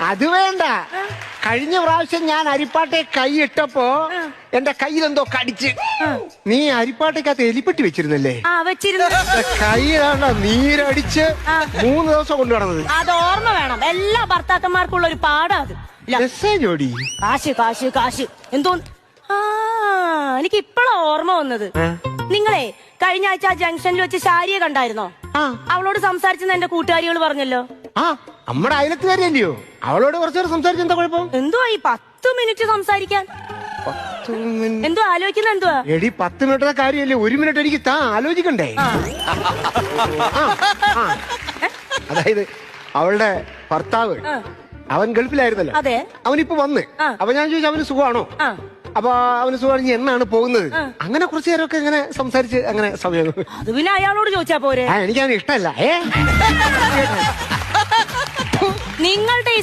അത് വേണ്ട. കഴിഞ്ഞ പ്രാവശ്യം ഞാൻ അരിപ്പാട്ടെ കൈ ഇട്ടപ്പോ എന്റെ കയ്യിലെന്തോ കടിച്ച്. നീ അരിപ്പാട്ടയ്ക്കകത്ത് എലിപ്പെട്ടി വെച്ചിരുന്നല്ലേ? ആ വെച്ചിരുന്നു. കൈ നീരടിച്ച് മൂന്ന് ദിവസം കൊണ്ടു നടന്നത്? അത് ഓർമ്മ വേണം. എല്ലാ ഭർത്താക്കന്മാർക്കുള്ള ഒരു പാടാ അത്. ഇല്ല, മെസ്സേജ് ഓടി. കാശ് കാശ് കാശ്. എന്തോ ആ എനിക്ക് ഇപ്പഴാ ഓർമ്മ വന്നത്. നിങ്ങളെ കഴിഞ്ഞ ആഴ്ച ആ ജംഗ്ഷനിൽ വെച്ച് ശാരിയെ കണ്ടായിരുന്നോ? ആ. അവളോട് സംസാരിച്ചെന്ന് എന്റെ കൂട്ടുകാരികൾ പറഞ്ഞല്ലോ. ആ. നമ്മുടെ അയലത്തുകാരിയല്ലയോ അവളോട് കുറച്ചു നേരം സംസാരിച്ച എന്താ കുഴപ്പം? എന്തോ ഈ പത്ത് മിനിറ്റ് സംസാരിക്കാൻ? എന്തോ ആലോചിക്കുന്ന എന്തുവാ? എടി പത്ത് മിനിറ്റ് കാര്യല്ലേ ഒരു മിനിറ്റ് എനിക്ക് താ ആലോചിക്കണ്ടേ. അതായത് അവളുടെ ഭർത്താവ് അവൻ ഗൾഫിലായിരുന്നല്ലോ. അതെ. അവനിപ്പോ വന്ന്. അപ്പൊ ഞാൻ ചോദിച്ചു അവന് സുഖമാണോ. അപ്പൊ അവന് സുഖമാണെങ്കിൽ എന്നാണ് പോകുന്നത്? അങ്ങനെ കുറച്ചു നേരമൊക്കെ ഇങ്ങനെ സംസാരിച്ച് അങ്ങനെ സമയം. അത് പിന്നെ അയാളോട് ചോദിച്ചാ പോരെ? എനിക്കങ്ങനെ ഇഷ്ടമല്ല. ഏ? നിങ്ങളുടെ ഈ